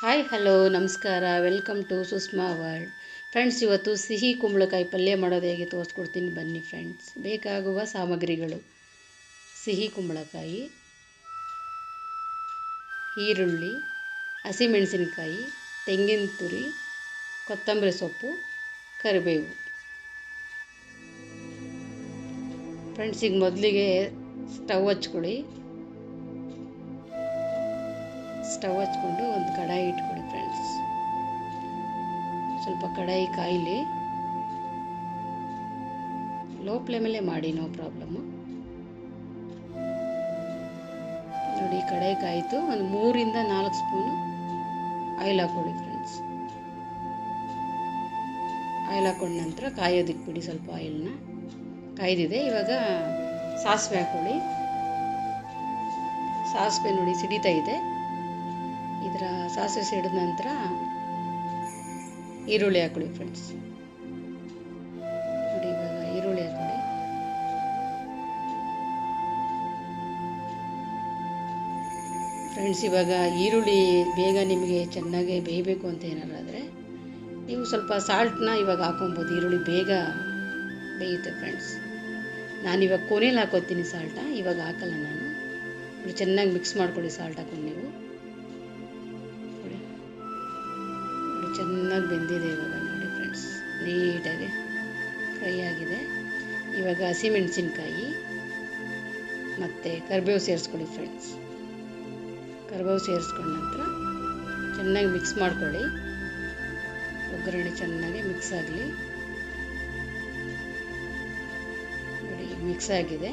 Hi hello ನಮಸ್ಕಾರ. Welcome to Sushma world friends ಇವತ್ತು ಸಿಹಿ ಕುಂಬಳಕಾಯಿ ಪಲ್ಯ ಮಾಡೋದು ಹೇಗೆ ತೋರಿಸ್ಕೊಡ್ತೀನಿ ಬನ್ನಿ ಫ್ರೆಂಡ್ಸ್ ಬೇಕಾಗುವ ಸಾಮಗ್ರಿಗಳು. ಸಿಹಿ ಕುಂಬಳಕಾಯಿ, ಈರುಳ್ಳಿ, ಹಸಿಮೆಣಸಿನಕಾಯಿ, ತೆಂಗಿನ ತುರಿ, ಕೊತ್ತಂಬರಿ ಸೊಪ್ಪು, ಕರಿಬೇವು. ಫ್ರೆಂಡ್ಸ್ ಈಗ ಮೊದಲಿಗೆ ಸ್ಟವ್ ಹಚ್ಕೊಳ್ಳಿ. ಸ್ಟವ್ ಹಚ್ಕೊಂಡು ಒಂದು ಕಡಾಯಿ ಇಟ್ಕೊಳ್ಳಿ ಫ್ರೆಂಡ್ಸ್ ಸ್ವಲ್ಪ ಕಡಾಯಿ ಕಾಯಿಲಿ. ಲೋ ಫ್ಲೇಮಲ್ಲೇ ಮಾಡಿ ನೋ ಪ್ರಾಬ್ಲಮ್ಮು ನೋಡಿ, ಕಡಾಯಿ ಕಾಯಿತು. ಒಂದು ಮೂರಿಂದ ನಾಲ್ಕು ಸ್ಪೂನು ಆಯಿಲ್ ಹಾಕೊಳ್ಳಿ ಫ್ರೆಂಡ್ಸ್ ಆಯಿಲ್ ಹಾಕೊಂಡ ನಂತರ ಕಾಯೋದಿಕ್ಕೆ ಬಿಡಿ ಸ್ವಲ್ಪ ಆಯಿಲ್ನ ಕಾಯ್ದಿದೆ. ಇವಾಗ ಸಾಸಿವೆ ಹಾಕೊಳ್ಳಿ ಸಾಸಿವೆ ನೋಡಿ ಸಿಡಿತಾ ಇದೆ. ಇದರ ಸಾಸಿವೆ ಸಿಡಿದ ನಂತರ ಈರುಳ್ಳಿ ಹಾಕೊಳ್ಳಿ ಫ್ರೆಂಡ್ಸ್ ನೋಡಿ ಇವಾಗ ಈರುಳ್ಳಿ ಹಾಕೊಳ್ಳಿ. ಫ್ರೆಂಡ್ಸ್ ಇವಾಗ ಈರುಳ್ಳಿ ಬೇಗ ನಿಮಗೆ ಚೆನ್ನಾಗಿ ಬೇಯಬೇಕು ಅಂತ ಏನಾರಾದರೆ ನೀವು ಸ್ವಲ್ಪ ಸಾಲ್ಟನ್ನ ಇವಾಗ ಹಾಕೊಬೋದು. ಈರುಳ್ಳಿ ಬೇಗ ಬೇಯುತ್ತೆ ಫ್ರೆಂಡ್ಸ್ ನಾನಿವಾಗ ಕೊನೆಯಲ್ಲಿ ಹಾಕೋತೀನಿ ಸಾಲ್ಟ ಇವಾಗ ಹಾಕಲ್ಲ ನಾನು. ಚೆನ್ನಾಗಿ ಮಿಕ್ಸ್ ಮಾಡ್ಕೊಳ್ಳಿ ಸಾಲ್ಟ್ ಹಾಕೊಂಡು ನೀವು. ಚೆನ್ನಾಗಿ ಬೆಂದಿದೆ ಇವಾಗ ನೋಡಿ ಫ್ರೆಂಡ್ಸ್ ನೀಟಾಗಿ ಫ್ರೈ ಆಗಿದೆ. ಇವಾಗ ಹಸಿಮೆಣಸಿನ್ಕಾಯಿ ಮತ್ತು ಕರಿಬೇವು ಸೇರಿಸ್ಕೊಳ್ಳಿ ಫ್ರೆಂಡ್ಸ್ ಕರಿಬೇವು ಸೇರಿಸ್ಕೊಂಡ ನಂತರ ಚೆನ್ನಾಗಿ ಮಿಕ್ಸ್ ಮಾಡ್ಕೊಳ್ಳಿ. ಒಗ್ಗರಣೆ ಚೆನ್ನಾಗಿ ಮಿಕ್ಸ್ ಆಗಲಿ. ನೋಡಿ ಮಿಕ್ಸ್ ಆಗಿದೆ.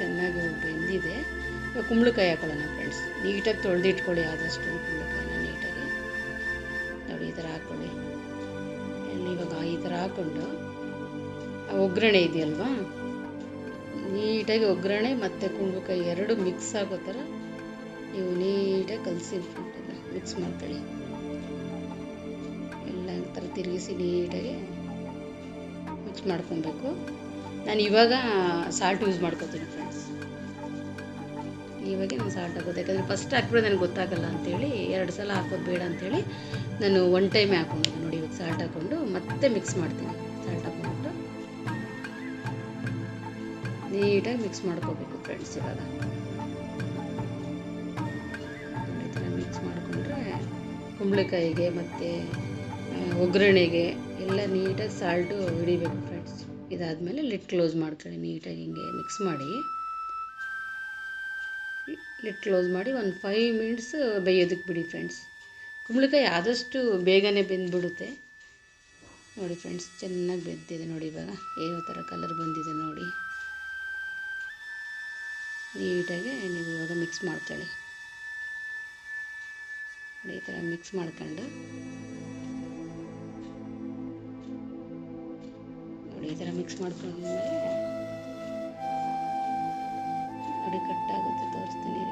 ಚೆನ್ನಾಗಿ ಬೆಂದಿದೆ. ಇವಾಗ ಕುಂಬಳಕಾಯಿ ಹಾಕೊಳ್ಳೋಣ ಫ್ರೆಂಡ್ಸ್ ನೀಟಾಗಿ ತೊಳೆದಿಟ್ಕೊಳ್ಳಿ ಆದಷ್ಟು ಕುಂಬಳಕಾಯಿನ ನೀಟಾಗಿ. ನೋಡಿ, ಈ ಥರ ಹಾಕ್ಕೊಳ್ಳಿ. ಇವಾಗ ಈ ಥರ ಹಾಕ್ಕೊಂಡು ಒಗ್ಗರಣೆ ಇದೆಯಲ್ವಾ? ನೀಟಾಗಿ ಒಗ್ಗರಣೆ ಮತ್ತು ಕುಂಬಳಕಾಯಿ ಎರಡು ಮಿಕ್ಸ್ ಆಗೋ ಥರ ನೀವು ನೀಟಾಗಿ ಕಲಸಿ ಮಿಕ್ಸ್ ಮಾಡ್ಕೊಳ್ಳಿ. ಎಲ್ಲ ಥರ ತಿರುಗಿಸಿ ನೀಟಾಗಿ ಮಿಕ್ಸ್ ಮಾಡ್ಕೊಬೇಕು. ನಾನು ಇವಾಗ ಸಾಲ್ಟ್ ಯೂಸ್ ಮಾಡ್ಕೋತೀನಿ ಫ್ರೆಂಡ್ಸ್ ಇವಾಗ ನಾನು ಸಾಲ್ಟ್ ಹಾಕೋದು. ಯಾಕಂದರೆ ಫಸ್ಟ್ ಹಾಕಿದ್ರೆ ನನಗೆ ಗೊತ್ತಾಗಲ್ಲ ಅಂತೇಳಿ, ಎರಡು ಸಲ ಹಾಕೋದು ಬೇಡ ಅಂತೇಳಿ ನಾನು ಒನ್ ಟೈಮೇ ಹಾಕೊಂಡಿದ್ದೆ ನೋಡಿ ಇವಾಗ ಸಾಲ್ಟ್ ಹಾಕ್ಕೊಂಡು ಮತ್ತೆ ಮಿಕ್ಸ್ ಮಾಡ್ತೀನಿ. ಸಾಲ್ಟ್ ಹಾಕ್ಕೊಂಡು ನೀಟಾಗಿ ಮಿಕ್ಸ್ ಮಾಡ್ಕೋಬೇಕು ಫ್ರೆಂಡ್ಸ್ ಇವಾಗ. ಮಿಕ್ಸ್ ಮಾಡಿಕೊಂಡ್ರೆ ಕುಂಬಳಕಾಯಿಗೆ ಮತ್ತು ಒಗ್ಗರಣೆಗೆ ಎಲ್ಲ ನೀಟಾಗಿ ಸಾಲ್ಟು ಹಿಡಿಬೇಕು ಫ್ರೆಂಡ್ಸ್ ಇದಾದಮೇಲೆ ಲಿಟ್ ಕ್ಲೋಸ್ ಮಾಡ್ಕೊಳ್ಳಿ, ನೀಟಾಗಿ ಹಿಂಗೆ ಮಿಕ್ಸ್ ಮಾಡಿ. ಲಿಟ್ ಕ್ಲೋಸ್ ಮಾಡಿ ಒಂದು ಫೈವ್ ಮಿನಿಟ್ಸ್ ಬೇಯೋದಕ್ಕೆ ಬಿಡಿ ಫ್ರೆಂಡ್ಸ್ ಕುಂಬಳಕಾಯಿ ಆದಷ್ಟು ಬೇಗನೆ ಬೆಂದ್ಬಿಡುತ್ತೆ. ನೋಡಿ ಫ್ರೆಂಡ್ಸ್ ಚೆನ್ನಾಗಿ ಬೆಂದಿದೆ ನೋಡಿ ಇವಾಗ. ಯಾವ ಥರ ಕಲರ್ ಬಂದಿದೆ ನೋಡಿ. ನೀಟಾಗಿ ನೀವು ಇವಾಗ ಮಿಕ್ಸ್ ಮಾಡ್ಕೊಳ್ಳಿ. ಈ ಥರ ಮಿಕ್ಸ್ ಮಾಡ್ಕೊಂಡು. ಈ ಥರ ಮಿಕ್ಸ್ ಮಾಡ್ಕೊಂಡ್ಮೇಲೆ ನೋಡಿ ಕಟ್ಟಾಗುತ್ತೆ ತೋರಿಸ್ತೀನಿ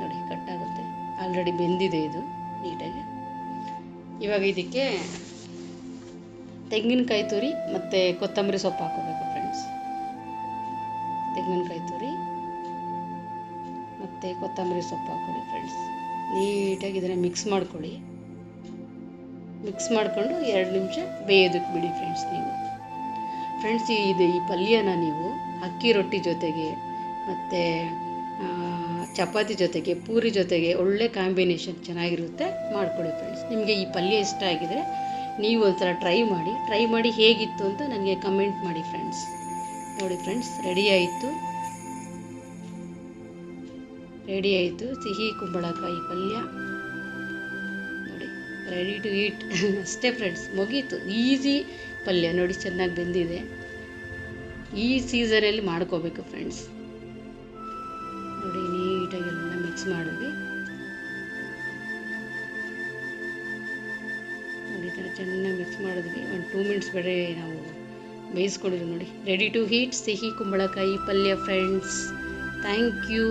ನೋಡಿ ಕಟ್ಟಾಗುತ್ತೆ ಆಲ್ರೆಡಿ ಬೆಂದಿದೆ ಇದು, ನೀಟಾಗಿ. ಇವಾಗ ಇದಕ್ಕೆ ತೆಂಗಿನಕಾಯಿ ತುರಿ ಮತ್ತು ಕೊತ್ತಂಬರಿ ಸೊಪ್ಪು ಹಾಕೋಬೇಕು ಫ್ರೆಂಡ್ಸ್ ತೆಂಗಿನಕಾಯಿ ತುರಿ ಮತ್ತು ಕೊತ್ತಂಬರಿ ಸೊಪ್ಪು ಹಾಕ್ಕೊಳ್ಳಿ ಫ್ರೆಂಡ್ಸ್ ನೀಟಾಗಿ ಇದನ್ನು ಮಿಕ್ಸ್ ಮಾಡ್ಕೊಳ್ಳಿ. ಮಿಕ್ಸ್ ಮಾಡಿಕೊಂಡು ಎರಡು ನಿಮಿಷ ಬೇಯೋದಕ್ಕೆ ಬಿಡಿ ಫ್ರೆಂಡ್ಸ್ ನೀವು. ಫ್ರೆಂಡ್ಸ್ ಇದು ಈ ಪಲ್ಯನ ನೀವು ಅಕ್ಕಿ ರೊಟ್ಟಿ ಜೊತೆಗೆ ಮತ್ತು ಚಪಾತಿ ಜೊತೆಗೆ, ಪೂರಿ ಜೊತೆಗೆ ಒಳ್ಳೆ ಕಾಂಬಿನೇಷನ್ ಚೆನ್ನಾಗಿರುತ್ತೆ ಮಾಡ್ಕೊಳ್ಳಿ ಫ್ರೆಂಡ್ಸ್ ನಿಮಗೆ ಈ ಪಲ್ಯ ಇಷ್ಟ ಆಗಿದರೆ ನೀವು ಒಂಥರ ಟ್ರೈ ಮಾಡಿ ಟ್ರೈ ಮಾಡಿ ಹೇಗಿತ್ತು ಅಂತ ನನಗೆ ಕಮೆಂಟ್ ಮಾಡಿ ಫ್ರೆಂಡ್ಸ್ ನೋಡಿ ಫ್ರೆಂಡ್ಸ್ ರೆಡಿ ಆಯಿತು. ರೆಡಿ ಆಯಿತು. ಸಿಹಿ, ಕುಂಬಳಕಾಯಿ ಪಲ್ಯ. ನೋಡಿ ರೆಡಿ ಟು ಈಟ್ ಅಷ್ಟೇ ಫ್ರೆಂಡ್ಸ್ ಮುಗೀತು. ಈಸಿ ಪಲ್ಯ ನೋಡಿ ಚೆನ್ನಾಗಿ ಬೆಂದಿದೆ. ಈ ಸೀಸನಲ್ಲಿ ಮಾಡ್ಕೋಬೇಕು ಫ್ರೆಂಡ್ಸ್ ನೋಡಿ ನೀಟಾಗಿ ಎಲ್ಲ ಮಿಕ್ಸ್ ಮಾಡಿದ್ವಿ. ನೋಡಿ ಥರ ಚೆನ್ನಾಗಿ ಮಿಕ್ಸ್ ಮಾಡಿದ್ವಿ. ಒಂದು ಟೂ ಮಿನಿಟ್ಸ್ ಬೇರೆ ನಾವು ಬೇಯಿಸ್ಕೊಂಡಿದ್ವಿ ನೋಡಿ. ರೆಡಿ ಟು ಹೀಟ್ ಸಿಹಿ ಕುಂಬಳಕಾಯಿ ಪಲ್ಯ ಫ್ರೆಂಡ್ಸ್ ಥ್ಯಾಂಕ್ ಯು